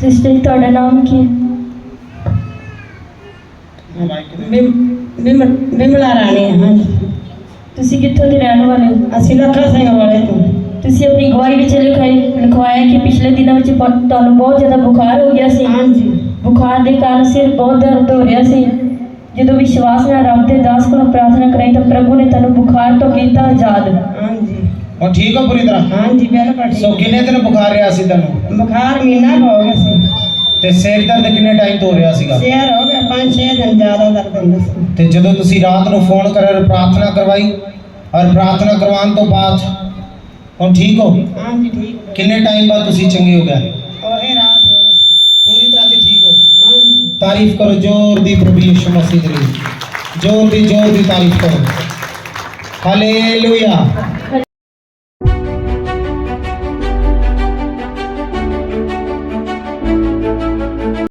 Sister ਤੁਹਾਡਾ ਨਾਮ ਕੀ ਹੈ? ਬਿਮ- ਬਿਮ- ਬਿਮਲਾ ਰਾਣੀ ਹੈ, ਹਾਂਜੀ। ਤੁਸੀਂ ਕਿੱਥੋਂ ਦੇ ਰਹਿਣ ਵਾਲੇ ਹੋ? ਅਸੀਂ ਲੱਖਾ ਸਿੰਘ ਵਾਲੇ ਤੋਂ। ਤੁਸੀਂ ਆਪਣੀ ਗਵਾਹੀ ਵਿੱਚ ਲਿਖਾਈ ਲਿਖਵਾਇਆ ਕਿ ਪਿਛਲੇ ਦਿਨਾਂ ਵਿੱਚ ਤੁਹਾਨੂੰ ਬਹੁਤ ਜ਼ਿਆਦਾ ਬੁਖਾਰ ਹੋ ਗਿਆ ਸੀ। ਹਾਂਜੀ। ਬੁਖਾਰ ਦੇ ਕਾਰਨ ਸਿਰ ਬਹੁਤ ਦਰਦ ਹੋ ਰਿਹਾ ਸੀ। ਜਦੋਂ ਵਿਸ਼ਵਾਸ ਨਾਲ ਰੱਬ ਦੇ ਦਾਸ ਕੋਲੋਂ ਪ੍ਰਾਰਥਨਾ ਕਰਾਈ ਤਾਂ ਪ੍ਰਭੂ ਨੇ ਤੁਹਾਨੂੰ ਬੁਖਾਰ ਤੋਂ ਕੀਤਾ ਆਜ਼ਾਦ। ਹਾਂਜੀ। ਹੁਣ ਠੀਕ ਹੋ ਪੂਰੀ ਤਰ੍ਹਾਂ? ਹਾਂਜੀ ਬਿਲਕੁਲ ਸੋ ਠੀਕ ਕਿੰਨੇ ਦਿਨ ਬੁਖਾਰ ਰਿਹਾ ਸੀ ਤੈਨੂੰ? ਬੁਖਾਰ ਮਹੀਨਾ ਕੁ ਹੋ ਗਿਆ ਸੀ। ਤੇ ਸਿਰ ਦਰਦ ਕਿੰਨੇ ਟਾਈਮ ਤੋਂ ਹੋ ਰਿਹਾ ਸੀਗਾ? ਸਿਰ ਹੋ ਗਿਆ ਪੰਜ ਛੇ ਦਿਨ ਜ਼ਿਆਦਾ ਦਰਦ ਹੁੰਦਾ ਸੀ। ਤੇ ਜਦੋਂ ਤੁਸੀਂ ਰਾਤ ਨੂੰ ਫੋਨ ਕਰ ਪ੍ਰਾਰਥਨਾ ਕਰਵਾਈ ਔਰ ਪ੍ਰਾਰਥਨਾ ਕਰਵਾਉਣ ਤੋਂ ਬਾਅਦ ਹੁਣ ਠੀਕ ਹੋ? ਹਾਂਜੀ ਠੀਕ ਹੋ। ਕਿੰਨੇ ਟਾਈਮ ਬਾਅਦ ਤੁਸੀਂ ਚੰਗੇ ਹੋ ਗਏ? ਉਹ ਰਾਤ ਹੋ ਗਈ ਸੀ। ਪੂਰੀ ਤਰ੍ਹਾਂ ਤੇ ਠੀਕ ਹੋ? ਹਾਂਜੀ। ਤਾਰੀਫ ਕਰੋ ਜ਼ੋਰ ਦੀ ਪ੍ਰਭੂ ਯਿਸੂ ਮਸੀਹ ਦੀ ਜ਼ੋਰ ਦੀ ਜ਼ੋਰ ਦੀ ਤਾਰੀਫ ਕਰੋ। ਹਾਲੇਲੂਇਆ